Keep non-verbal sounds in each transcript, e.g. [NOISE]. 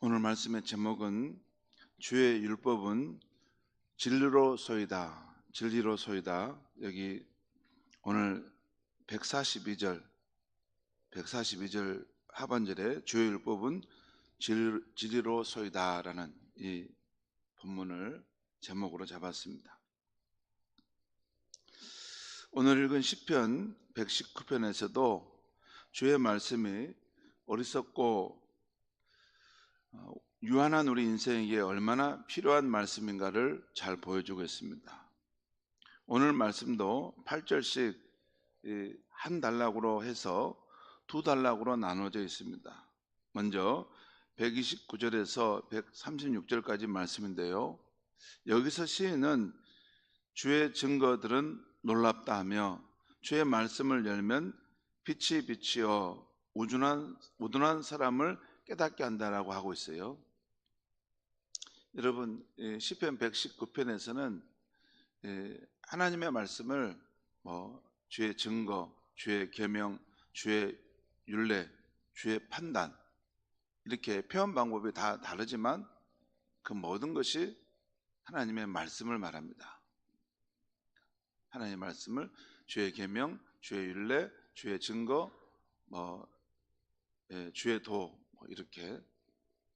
오늘 말씀의 제목은 주의 율법은 진리로소이다. 진리로소이다. 여기 오늘 142절 142절 하반절에 주의 율법은 진- 진리로소이다라는 이 본문을 제목으로 잡았습니다. 오늘 읽은 시편 119편에서도 주의 말씀이 어리석고 어, 유한한 우리 인생에게 얼마나 필요한 말씀인가를 잘 보여주고 있습니다. 오늘 말씀도 8절씩 한 단락으로 해서 두 단락으로 나눠져 있습니다. 먼저 129절에서 136절까지 말씀인데요. 여기서 시인은 주의 증거들은 놀랍다 하며 주의 말씀을 열면 빛이 빛이여 우둔한, 우둔한 사람을 깨닫게 한다라고 하고 있어요. 여러분 예, 시편 119편에서는 예, 하나님의 말씀을 뭐 주의 증거, 주의 계명, 주의 율례, 주의 판단 이렇게 표현 방법이 다 다르지만 그 모든 것이 하나님의 말씀을 말합니다. 하나님의 말씀을 주의 계명, 주의 율례, 주의 증거, 뭐 예, 주의 도뭐 이렇게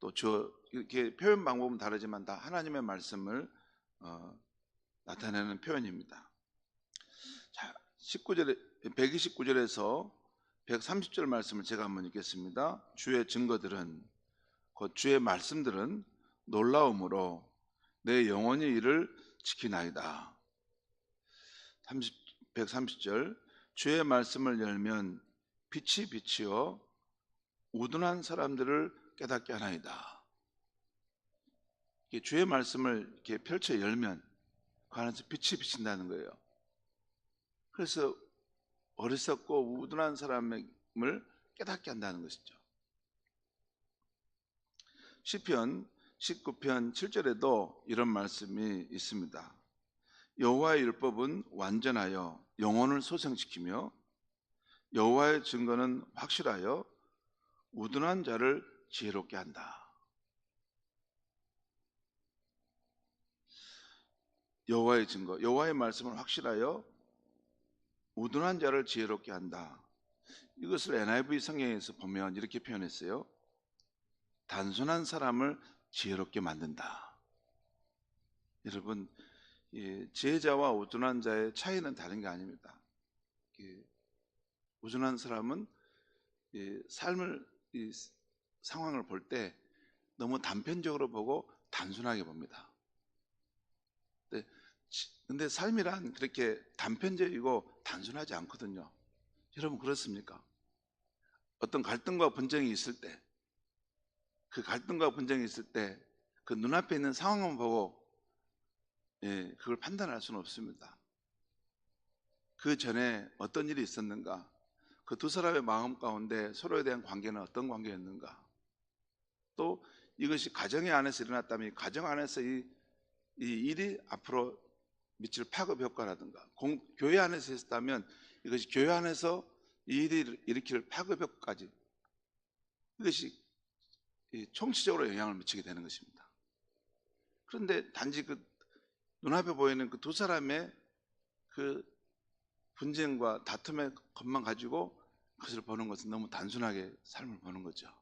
또 저 이렇게 표현 방법은 다르지만 다 하나님의 말씀을 어, 나타내는 표현입니다. 자, 19절에 129절에서 130절 말씀을 제가 한번 읽겠습니다. 주의 증거들은 곧 주의 말씀들은 놀라움으로 내 영혼이 이를 지키나이다. 30, 130절 주의 말씀을 열면 빛이 빛이요 우둔한 사람들을 깨닫게 하나이다. 주의 말씀을 이렇게 펼쳐 열면 그 안에서 빛이 비친다는 거예요. 그래서 어리석고 우둔한 사람을 깨닫게 한다는 것이죠. 시편 19편 7절에도 이런 말씀이 있습니다. 여호와의 율법은 완전하여 영혼을 소생시키며 여호와의 증거는 확실하여 우둔한 자를 지혜롭게 한다. 여호와의 증거, 여호와의 말씀을 확실하여 우둔한 자를 지혜롭게 한다. 이것을 NIV 성경에서 보면 이렇게 표현했어요. 단순한 사람을 지혜롭게 만든다. 여러분, 예, 지혜자와 우둔한 자의 차이는 다른 게 아닙니다. 예, 우둔한 사람은 예, 삶을 이 상황을 볼 때 너무 단편적으로 보고 단순하게 봅니다. 근데 삶이란 그렇게 단편적이고 단순하지 않거든요. 여러분 그렇습니까? 어떤 갈등과 분쟁이 있을 때, 그 갈등과 분쟁이 있을 때, 그 눈앞에 있는 상황만 보고, 예, 그걸 판단할 수는 없습니다. 그 전에 어떤 일이 있었는가, 그 두 사람의 마음 가운데 서로에 대한 관계는 어떤 관계였는가, 또 이것이 가정 안에서 일어났다면 이 가정 안에서 이, 이 일이 앞으로 미칠 파급 효과라든가 공, 교회 안에서 있었다면 이것이 교회 안에서 이 일이 일으킬 파급 효과까지 이것이 이 총체적으로 영향을 미치게 되는 것입니다. 그런데 단지 그 눈앞에 보이는 그 두 사람의 그 분쟁과 다툼의 것만 가지고 그것을 보는 것은 너무 단순하게 삶을 보는 거죠.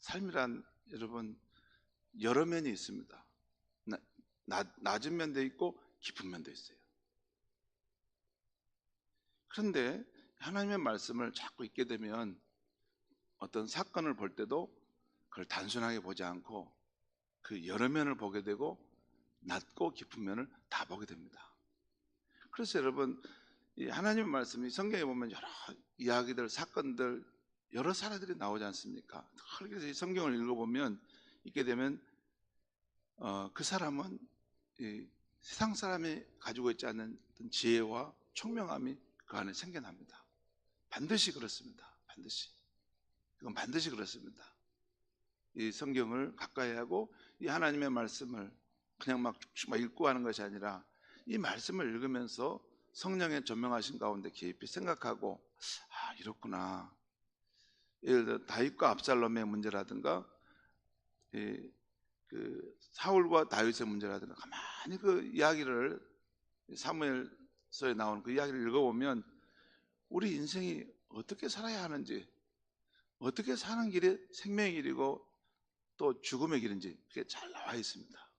삶이란 여러분 여러 면이 있습니다. 나, 나, 낮은 면도 있고 깊은 면도 있어요. 그런데 하나님의 말씀을 자꾸 읽게 되면 어떤 사건을 볼 때도 그걸 단순하게 보지 않고 그 여러 면을 보게 되고 낮고 깊은 면을 다 보게 됩니다. 그래서 여러분 이 하나님의 말씀이 성경에 보면 여러 이야기들, 사건들, 여러 사례들이 나오지 않습니까? 그래서 이 성경을 읽어보면 읽게 되면 어, 그 사람은 이 세상 사람이 가지고 있지 어떤 지혜와 총명함이 그 안에 생겨납니다. 반드시 그렇습니다. 반드시. 이건 반드시 그렇습니다. 이 성경을 가까이 하고 이 하나님의 말씀을 그냥 막 읽고 하는 것이 아니라 이 말씀을 읽으면서 성령의 조명하신 가운데 깊이 생각하고 아 이렇구나. 예를 들어 다윗과 압살롬의 문제라든가 이, 그 사울과 다윗의 문제라든가 가만히 그 이야기를 사무엘서에 나오는 그 이야기를 읽어보면 우리 인생이 어떻게 살아야 하는지 어떻게 사는 길이 생명의 길이고 또 죽음의 길인지 그게 잘 나와 있습니다.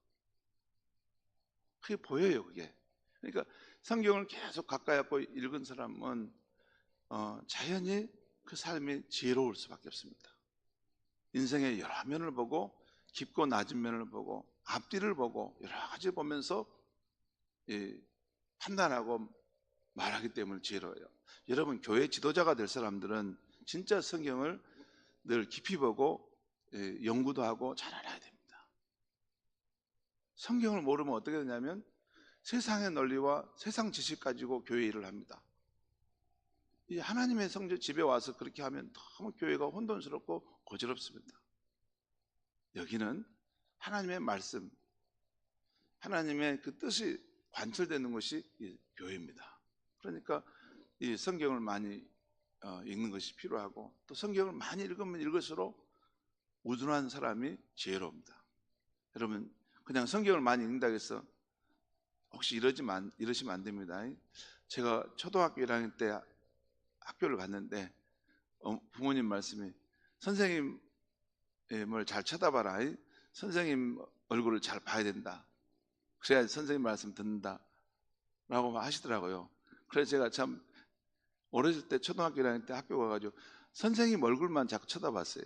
그게 보여요, 그게. 그러니까 성경을 계속 가까이 하고 읽은 사람은 어, 자연히 그 삶이 지혜로울 수밖에 없습니다. 인생의 여러 면을 보고 깊고 낮은 면을 보고 앞뒤를 보고 여러 가지 보면서 이, 판단하고 말하기 때문에 지혜로워요. 여러분 교회 지도자가 될 사람들은 진짜 성경을 늘 깊이 보고 예, 연구도 하고 잘 알아야 됩니다. 성경을 모르면 어떻게 되냐면 세상의 논리와 세상 지식 가지고 교회 일을 합니다. 이 하나님의 성전 집에 와서 그렇게 하면 너무 교회가 혼돈스럽고 고지럽습니다. 여기는 하나님의 말씀, 하나님의 그 뜻이 관철되는 것이 이 교회입니다. 그러니까 이 성경을 많이 어, 읽는 것이 필요하고 또 성경을 많이 읽으면 읽을수록 우둔한 사람이 지혜로웁니다. 여러분 그냥 성경을 많이 읽는다고 해서 혹시 이러지만 이러시면 안 됩니다. 제가 초등학교 1학년 때 학교를 갔는데 어, 부모님 말씀이 선생님을 잘 쳐다봐라. 선생님 얼굴을 잘 봐야 된다. 그래야 선생님 말씀 듣는다. 라고 하시더라고요. 그래서 제가 참 어렸을 때 초등학교 1학년 때 학교 가가지고 선생님 얼굴만 자꾸 쳐다봤어요.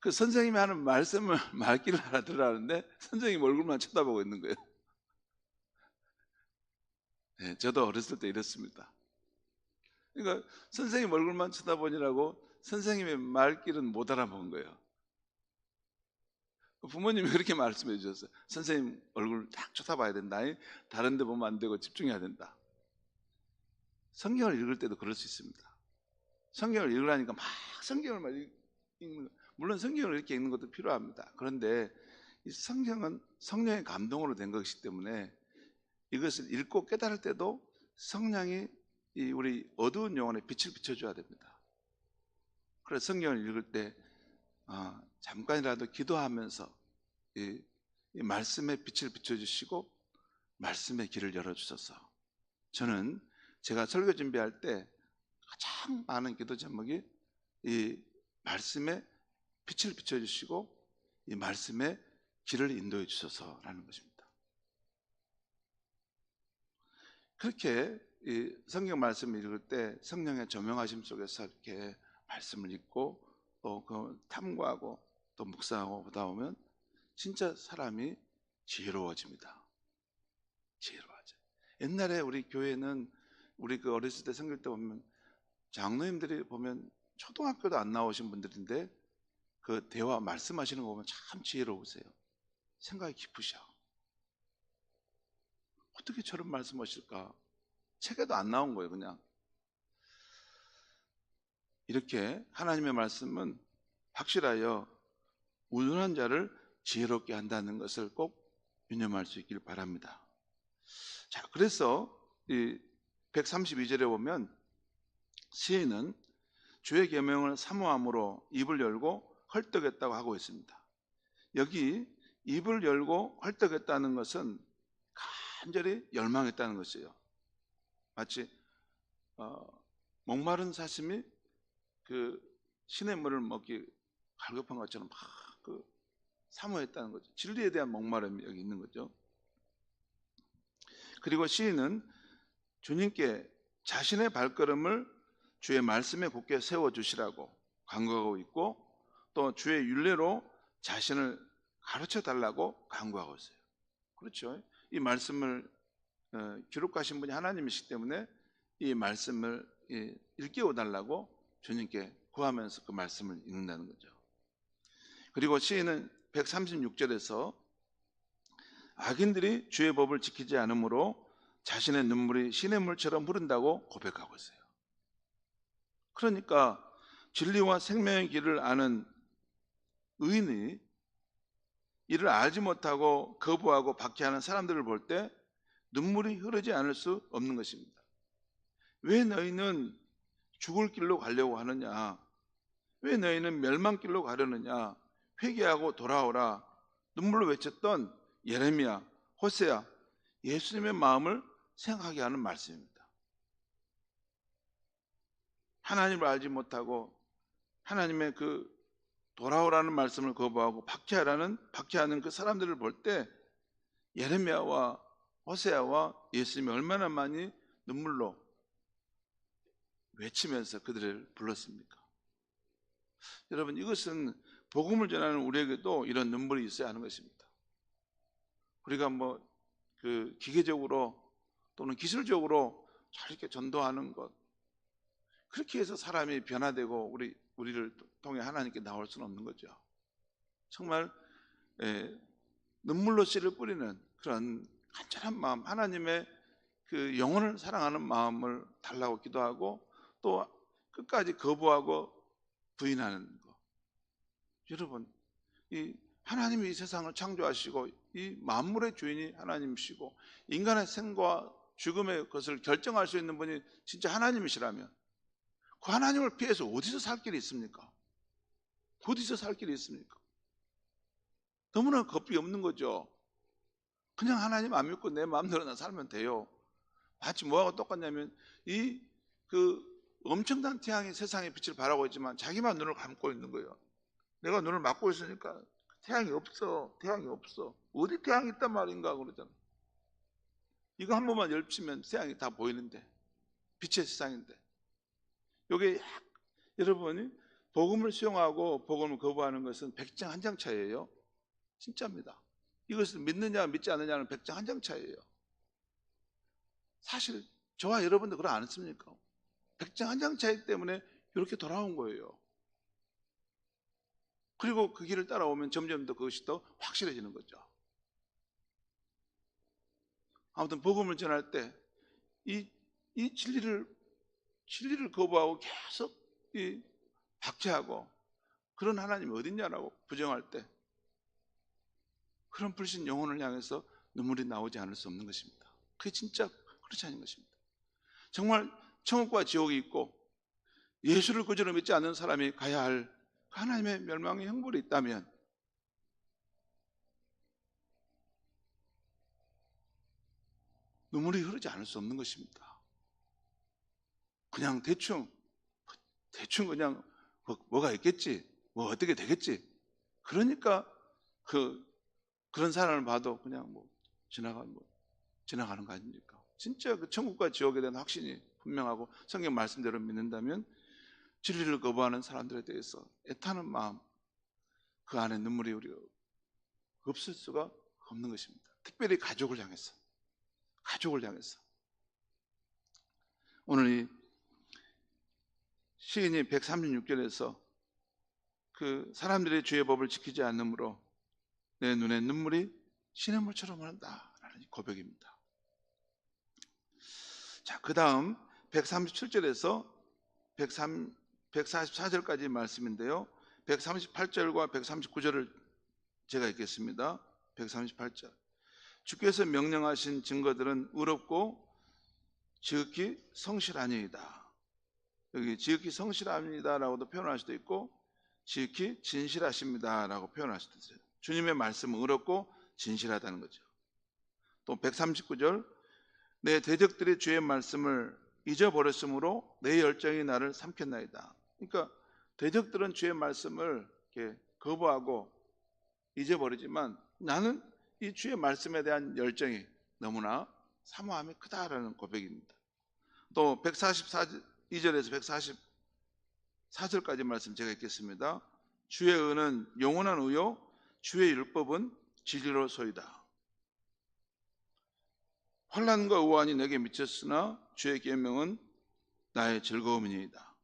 그 선생님이 하는 말씀을 [LAUGHS] 말귀를 알아들으라는데 선생님 얼굴만 쳐다보고 있는 거예요. 네, 저도 어렸을 때 이랬습니다. 그러니까 선생님 얼굴만 쳐다보니라고 선생님의 말귀는 못 알아본 거예요. 부모님이 [LAUGHS] 그렇게 말씀해 주셨어요. 선생님 얼굴 딱 쳐다봐야 된다. 다른 데 보면 안 되고 집중해야 된다. 성경을 읽을 때도 그럴 수 있습니다. 성경을 읽으라니까 막 성경을 막 읽는 거. 물론 성경을 이렇게 읽는 것도 필요합니다. 그런데 이 성경은 성령의 감동으로 된 것이기 때문에 이것을 읽고 깨달을 때도 성령이 우리 어두운 영혼에 빛을 비춰줘야 됩니다. 그래서 성경을 읽을 때 어, 잠깐이라도 기도하면서 이, 이 말씀의 빛을 비춰주시고 말씀의 길을 열어주셔서 저는 제가 설교 준비할 때 가장 많은 기도 제목이 이 말씀의 빛을 비춰주시고 이 말씀의 길을 인도해 주셔서라는 것입니다. 그렇게 이 성경 말씀을 읽을 때 성령의 조명하심 속에서 이렇게 말씀을 읽고 또 그 탐구하고 또 묵상하고 보다 보면 진짜 사람이 지혜로워집니다. 지혜로워져. 옛날에 우리 교회는 우리 그 어렸을 때 생길 때 보면 장로님들이 보면 초등학교도 안 나오신 분들인데 그 대화 말씀하시는 거 보면 참 지혜로우세요. 생각이 깊으셔. 어떻게 저런 말씀하실까? 책에도 안 나온 거예요, 그냥. 이렇게 하나님의 말씀은 확실하여 우둔한 자를 지혜롭게 한다는 것을 꼭 유념할 수 있길 바랍니다. 자, 그래서 이 132절에 보면 시인은 주의 계명을 사모함으로 입을 열고 헐떡했다고 하고 있습니다. 여기 입을 열고 헐떡했다는 것은 간절히 열망했다는 것이에요. 마치 어, 목마른 사슴이 그 신의 물을 먹기 갈급한 것처럼 막 그 사모했다는 거죠. 진리에 대한 목마름이 여기 있는 거죠. 그리고 시인은 주님께 자신의 발걸음을 주의 말씀에 굳게 세워 주시라고 간구하고 있고 또 주의 윤례로 자신을 가르쳐 달라고 간구하고 있어요. 그렇죠? 이 말씀을 어, 기록하신 분이 하나님이시기 때문에 이 말씀을 일깨워 달라고 주님께 구하면서 그 말씀을 읽는다는 거죠. 그리고 시인은 136절에서 악인들이 주의 법을 지키지 않으므로 자신의 눈물이 신의 물처럼 흐른다고 고백하고 있어요. 그러니까 진리와 생명의 길을 아는 의인이 이를 알지 못하고 거부하고 박해하는 사람들을 볼 때 눈물이 흐르지 않을 수 없는 것입니다. 왜 너희는 죽을 길로 가려고 하느냐? 왜 너희는 멸망길로 가려느냐? 회개하고 돌아오라 눈물로 외쳤던 예레미야, 호세야, 예수님의 마음을 생각하게 하는 말씀입니다. 하나님을 알지 못하고 하나님의 그 돌아오라는 말씀을 거부하고 박해하라는 박해하는 그 사람들을 볼 때 예레미야와 호세아와 예수님이 얼마나 많이 눈물로 외치면서 그들을 불렀습니까? 여러분 이것은 복음을 전하는 우리에게도 이런 눈물이 있어야 하는 것입니다. 우리가 뭐 그 기계적으로 또는 기술적으로 잘 이렇게 전도하는 것 그렇게 해서 사람이 변화되고 우리 우리를 통해 하나님께 나올 수는 없는 거죠. 정말 에, 눈물로 씨를 뿌리는 그런 간절한 마음, 하나님의 그 영혼을 사랑하는 마음을 달라고 기도하고 또 끝까지 거부하고 부인하는 것. 여러분, 이 하나님이 이 세상을 창조하시고 이 만물의 주인이 하나님이시고 인간의 생과 죽음의 것을 결정할 수 있는 분이 진짜 하나님이시라면 그 하나님을 피해서 어디서 살 길이 있습니까? 어디서 살 길이 있습니까? 너무나 겁이 없는 거죠. 그냥 하나님 안 믿고 내 마음대로 나 살면 돼요. 마치 뭐하고 똑같냐면 이 그 엄청난 태양이 세상의 빛을 바라고 있지만 자기만 눈을 감고 있는 거예요. 내가 눈을 막고 있으니까 태양이 없어. 태양이 없어. 어디 태양이 있단 말인가 그러잖아. 이거 한 번만 열치면 태양이 다 보이는데 빛의 세상인데 요게 여러분이 복음을 수용하고 복음을 거부하는 것은 백장 한 장 차이예요. 진짜입니다. 이것을 믿느냐 믿지 않느냐는 백장 한 장 차이예요. 사실 저와 여러분도 그러 않습니까? 백장 한 장 차이 때문에 이렇게 돌아온 거예요. 그리고 그 길을 따라오면 점점 더 그것이 더 확실해지는 거죠. 아무튼 복음을 전할 때 이 이 진리를 진리를 거부하고 계속 이 박제하고 그런 하나님이 어딨냐라고 부정할 때 그런 불신 영혼을 향해서 눈물이 나오지 않을 수 없는 것입니다. 그게 진짜 그렇지 않은 것입니다. 정말 천국과 지옥이 있고 예수를 구주로 믿지 않는 사람이 가야 할 하나님의 멸망의 형벌이 있다면 눈물이 흐르지 않을 수 없는 것입니다. 그냥 대충 대충 그냥 뭐, 가 있겠지, 뭐 어떻게 되겠지. 그러니까 그 그런 사람을 봐도 그냥 뭐 지나가 뭐 지나가는 거 아닙니까? 진짜 그 천국과 지옥에 대한 확신이 분명하고 성경 말씀대로 믿는다면 진리를 거부하는 사람들에 대해서 애타는 마음 그 안에 눈물이 우리가 없을 수가 없는 것입니다. 특별히 가족을 향해서 가족을 향해서 오늘 이 시인이 136절에서 그 사람들의 주의 법을 지키지 않으므로 내 눈에 눈물이 시냇물처럼 흐른다라는 고백입니다. 자, 그 다음 137절에서 103, 144절까지 말씀인데요. 138절과 139절을 제가 읽겠습니다. 138절. 주께서 명령하신 증거들은 의롭고 지극히 성실하니이다. 여기 지극히 성실합니다라고도 표현할 수도 있고 지극히 진실하십니다라고 표현할 수도 있어요. 주님의 말씀은 의롭고 진실하다는 거죠. 또 139절 내 대적들이 주의 말씀을 잊어버렸으므로 내 열정이 나를 삼켰나이다. 그러니까 대적들은 주의 말씀을 거부하고 잊어버리지만 나는 이 주의 말씀에 대한 열정이 너무나 사모함이 크다라는 고백입니다. 또 142절에서 144절까지 말씀 제가 읽겠습니다. 주의 의는 영원한 의요 주의 율법은 진리로소이다. 환란과 우환이 내게 미쳤으나 주의 계명은 나의 즐거움이니이다.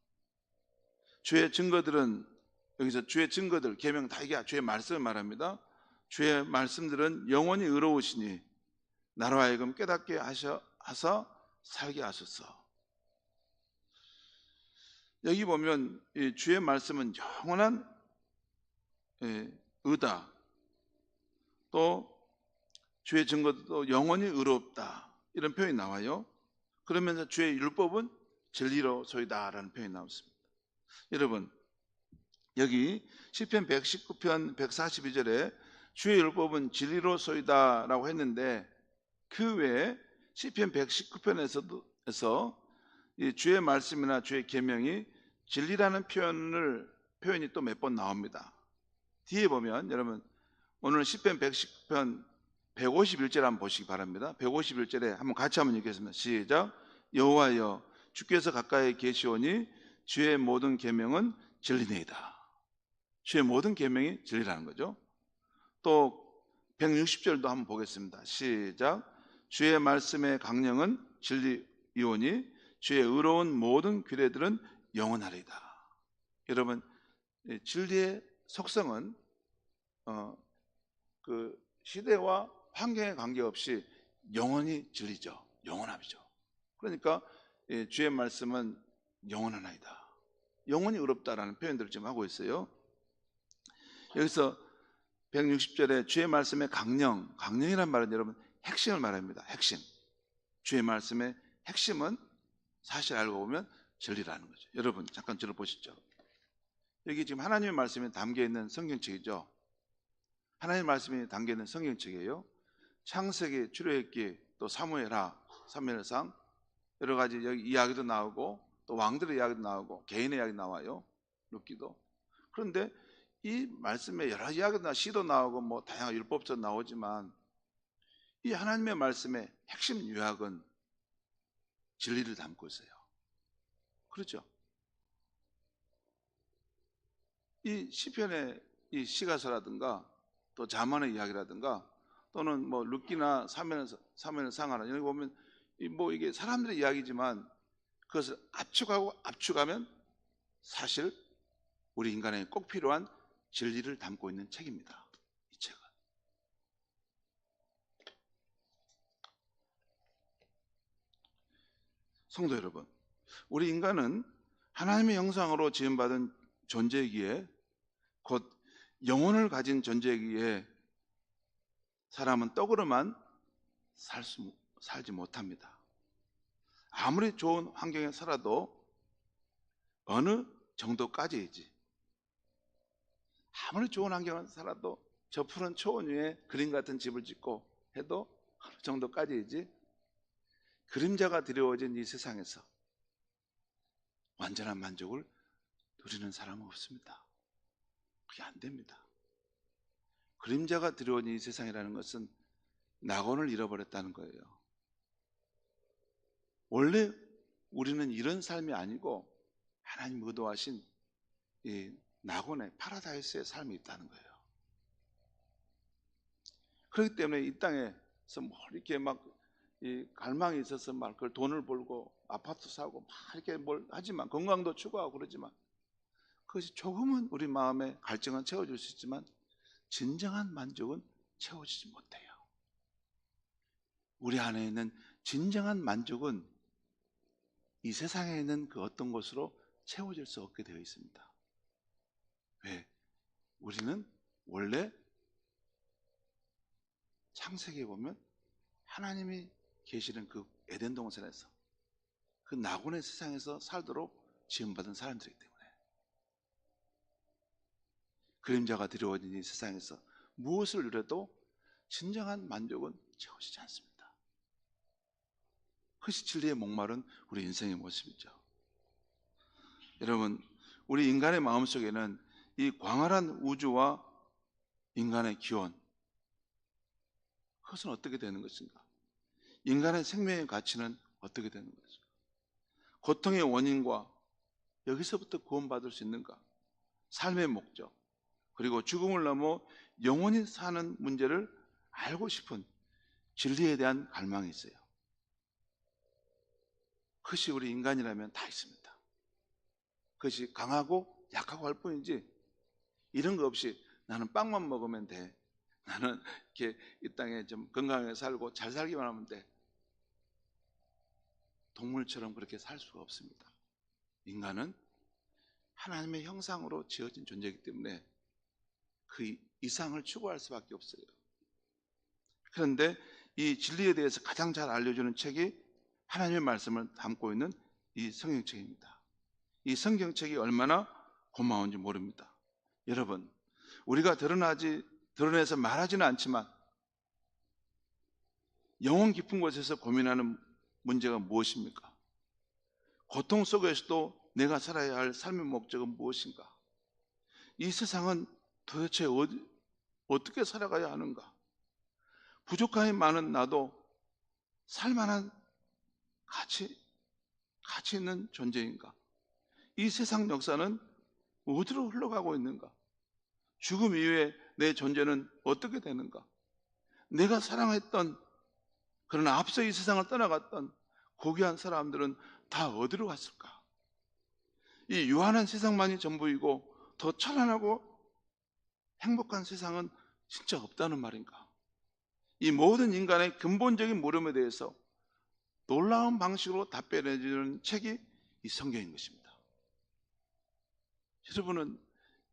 주의 증거들은 여기서 주의 증거들 계명 다 이게 주의 말씀을 말합니다. 주의 말씀들은 영원히 의로우시니 나로 하여금 깨닫게 하셔 하사 살게 하소서. 여기 보면 주의 말씀은 영원한 예, 의다. 또 주의 증거도 영원히 의롭다. 이런 표현이 나와요. 그러면서 주의 율법은 진리로 소이다라는 표현이 나왔습니다. 여러분, 여기 시편 119편 142절에 주의 율법은 진리로소이다라고 했는데 그 외에 시편 119편에서도 에서 이 주의 말씀이나 주의 계명이 진리라는 표현을 표현이 또 몇 번 나옵니다. 뒤에 보면 여러분 오늘 시편 110편 151절 한번 보시기 바랍니다. 151절에 한번 같이 한번 읽겠습니다. 시작. 여호와여 주께서 가까이 계시오니 주의 모든 계명은 진리네이다. 주의 모든 계명이 진리라는 거죠. 또 160절도 한번 보겠습니다. 시작. 주의 말씀의 강령은 진리이오니 주의 의로운 모든 규례들은 영원하리다. 여러분 이 진리의 속성은 어, 그 시대와 환경에 관계없이 영원히 진리죠. 영원함이죠. 그러니까 이 주의 말씀은 영원하나이다. 영원히 의롭다라는 표현들을 지금 하고 있어요. 여기서 160절에 주의 말씀의 강령, 강령이란 말은 여러분 핵심을 말합니다. 핵심. 주의 말씀의 핵심은 사실 알고 보면 진리라는 거죠. 여러분 잠깐 들어보시죠. 여기 지금 하나님의 말씀이 담겨 있는 성경책이죠. 하나님의 말씀이 담겨 있는 성경책이에요. 창세기, 출애굽기, 또 사무엘하, 사무엘상 여러 가지 여기 이야기도 나오고 또 왕들의 이야기도 나오고 개인의 이야기 나와요. 룻기도. 그런데 이 말씀에 여러 이야기도 나 시도 나오고 뭐 다양한 율법도 나오지만 이 하나님의 말씀의 핵심 요약은 진리를 담고 있어요. 그렇죠? 이 시편의 이 시가서라든가 또 자만의 이야기라든가 또는 뭐 룻기나 사면 사면 상하나 여기 보면 이뭐 이게 사람들의 이야기지만 그것을 압축하고 압축하면 사실 우리 인간에 꼭 필요한 진리를 담고 있는 책입니다. 이 책은. 성도 여러분, 우리 인간은 하나님의 형상으로 지음받은 존재이기에 곧 영혼을 가진 존재이기에 사람은 떡으로만 살 수, 살지 못합니다. 아무리 좋은 환경에 살아도 어느 정도까지이지. 아무리 좋은 환경에 살아도 저 푸른 초원 위에 그림 같은 집을 짓고 해도 어느 정도까지이지. 그림자가 드리워진 이 세상에서 완전한 만족을 누리는 사람은 없습니다. 그게 안 됩니다. 그림자가 들어온 이 세상이라는 것은 낙원을 잃어버렸다는 거예요. 원래 우리는 이런 삶이 아니고 하나님 의도하신 이 낙원의 파라다이스의 삶이 있다는 거예요. 그렇기 때문에 이 땅에서 뭐 이렇게 막 이 갈망이 있어서 막 그걸 돈을 벌고 아파트 사고 막 이렇게 뭘 하지만 건강도 추구하고 그러지만 그것이 조금은 우리 마음의 갈증은 채워줄 수 있지만 진정한 만족은 채워지지 못해요. 우리 안에 있는 진정한 만족은 이 세상에 있는 그 어떤 것으로 채워질 수 없게 되어 있습니다. 왜? 우리는 원래 창세기에 보면 하나님이 계시는 그 에덴 동산에서 그 낙원의 세상에서 살도록 지음받은 사람들이기 때문에 그림자가 들여오는 이 세상에서 무엇을 누려도 진정한 만족은 채워지지 않습니다. 그것이 진리의 목마른 우리 인생의 모습이죠. 여러분, 우리 인간의 마음속에는 이 광활한 우주와 인간의 기원, 그것은 어떻게 되는 것인가? 인간의 생명의 가치는 어떻게 되는 것인가? 고통의 원인과 여기서부터 구원받을 수 있는가? 삶의 목적, 그리고 죽음을 넘어 영원히 사는 문제를 알고 싶은 진리에 대한 갈망이 있어요. 그것이 우리 인간이라면 다 있습니다. 그것이 강하고 약하고 할 뿐이지 이런 거 없이 나는 빵만 먹으면 돼. 나는 이렇게 이 땅에 좀 건강하게 살고 잘 살기만 하면 돼. 동물처럼 그렇게 살 수가 없습니다. 인간은 하나님의 형상으로 지어진 존재이기 때문에 그 이상을 추구할 수밖에 없어요. 그런데 이 진리에 대해서 가장 잘 알려주는 책이 하나님의 말씀을 담고 있는 이 성경책입니다. 이 성경책이 얼마나 고마운지 모릅니다. 여러분, 우리가 드러나지 드러내서 말하지는 않지만 영혼 깊은 곳에서 고민하는 문제가 무엇입니까? 고통 속에서도 내가 살아야 할 삶의 목적은 무엇인가? 이 세상은 도대체 어디, 어떻게 살아가야 하는가? 부족함이 많은 나도 살만한 가치, 가치 있는 존재인가? 이 세상 역사는 어디로 흘러가고 있는가? 죽음 이후에 내 존재는 어떻게 되는가? 내가 사랑했던 그러나 앞서 이 세상을 떠나갔던 고귀한 사람들은 다 어디로 갔을까? 이 유한한 세상만이 전부이고 더 찬란하고 행복한 세상은 진짜 없다는 말인가? 이 모든 인간의 근본적인 물음에 대해서 놀라운 방식으로 답변해 주는 책이 이 성경인 것입니다. 여러분은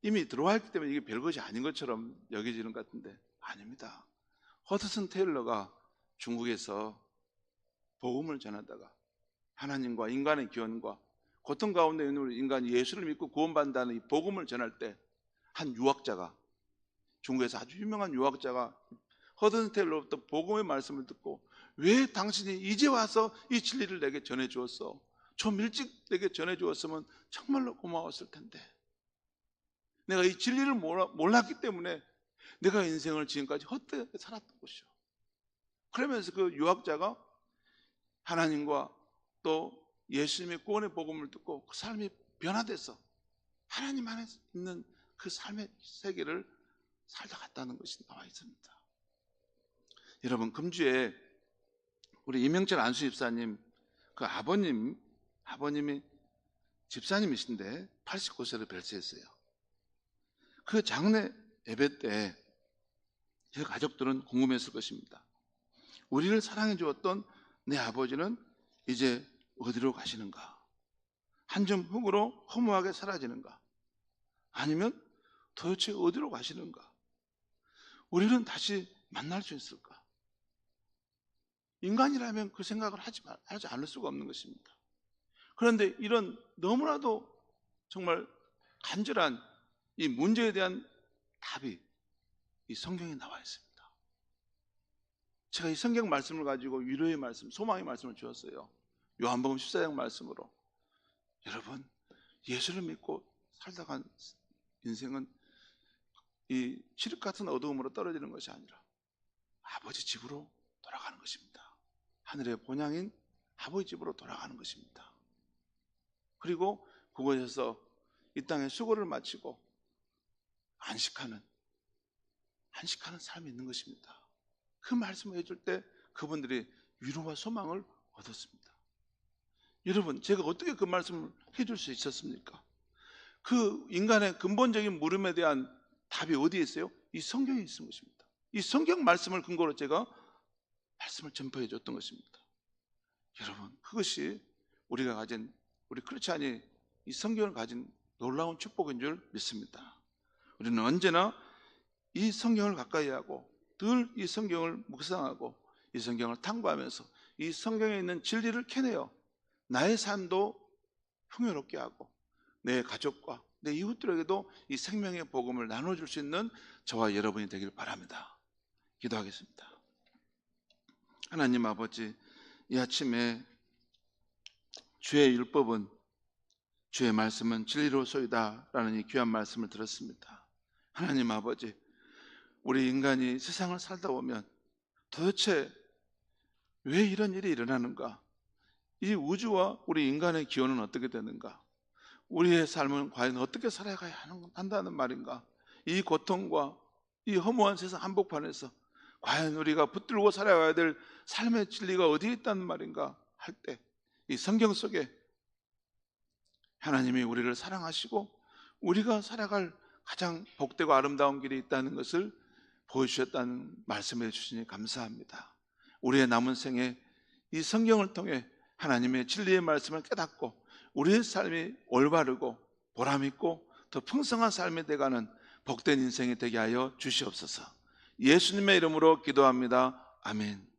이미 들어와 있기 때문에 이게 별것이 아닌 것처럼 여겨지는 것 같은데 아닙니다. 허드슨 테일러가 중국에서 복음을 전하다가 하나님과 인간의 기원과 고통 가운데 있는 인간이 예수를 믿고 구원받는다는 이 복음을 전할 때 한 유학자가 중국에서 아주 유명한 유학자가 허든 테일러로부터 복음의 말씀을 듣고 왜 당신이 이제 와서 이 진리를 내게 전해 주었어? 좀 일찍 내게 전해 주었으면 정말로 고마웠을 텐데. 내가 이 진리를 몰랐기 때문에 내가 인생을 지금까지 헛되게 살았던 것이죠. 그러면서 그 유학자가 하나님과 또 예수님의 구원의 복음을 듣고 그 삶이 변화돼서 하나님 안에 있는 그 삶의 세계를 살다 갔다는 것이 나와 있습니다. 여러분 금주에 우리 이명철 안수 집사님 그 아버님 아버님이 집사님이신데 89세를 별세했어요. 그 장례 예배 때 제 가족들은 궁금했을 것입니다. 우리를 사랑해 주었던 내 아버지는 이제 어디로 가시는가? 한 점 흙으로 허무하게 사라지는가? 아니면 도대체 어디로 가시는가? 우리는 다시 만날 수 있을까? 인간이라면 그 생각을 하지, 말, 하지 않을 수가 없는 것입니다. 그런데 이런 너무나도 정말 간절한 이 문제에 대한 답이 이 성경에 나와 있습니다. 제가 이 성경 말씀을 가지고 위로의 말씀, 소망의 말씀을 주었어요. 요한복음 14장 말씀으로. 여러분, 예수를 믿고 살다 간 인생은 이 칠흑 같은 어두움으로 떨어지는 것이 아니라 아버지 집으로 돌아가는 것입니다. 하늘의 본향인 아버지 집으로 돌아가는 것입니다. 그리고 그곳에서 이 땅에 수고를 마치고 안식하는 안식하는 삶이 있는 것입니다. 그 말씀을 해줄 때 그분들이 위로와 소망을 얻었습니다. 여러분, 제가 어떻게 그 말씀을 해줄 수 있었습니까? 그 인간의 근본적인 물음에 대한 답이 어디에 있어요? 이 성경에 있는 것입니다. 이 성경 말씀을 근거로 제가 말씀을 전파해 줬던 것입니다. 여러분, 그것이 우리가 가진, 우리 크리스찬이 이 성경을 가진 놀라운 축복인 줄 믿습니다. 우리는 언제나 이 성경을 가까이 하고 늘 이 성경을 묵상하고 이 성경을 탐구하면서 이 성경에 있는 진리를 캐내어 나의 삶도 풍요롭게 하고 내 가족과 내 이웃들에게도 이 생명의 복음을 나눠줄 수 있는 저와 여러분이 되길 바랍니다. 기도하겠습니다. 하나님 아버지, 이 아침에 주의 율법은 주의 말씀은 진리로소이다라는 이 귀한 말씀을 들었습니다. 하나님 아버지, 우리 인간이 세상을 살다 보면 도대체 왜 이런 일이 일어나는가? 이 우주와 우리 인간의 기원은 어떻게 되는가? 우리의 삶은 과연 어떻게 살아가야 한다는 말인가? 이 고통과 이 허무한 세상 한복판에서 과연 우리가 붙들고 살아가야 될 삶의 진리가 어디에 있다는 말인가 할 때 이 성경 속에 하나님이 우리를 사랑하시고 우리가 살아갈 가장 복되고 아름다운 길이 있다는 것을 보여주셨다는 말씀해 주시니 감사합니다. 우리의 남은 생에 이 성경을 통해 하나님의 진리의 말씀을 깨닫고 우리의 삶이 올바르고 보람있고 더 풍성한 삶이 돼가는 복된 인생이 되게 하여 주시옵소서. 예수님의 이름으로 기도합니다. 아멘.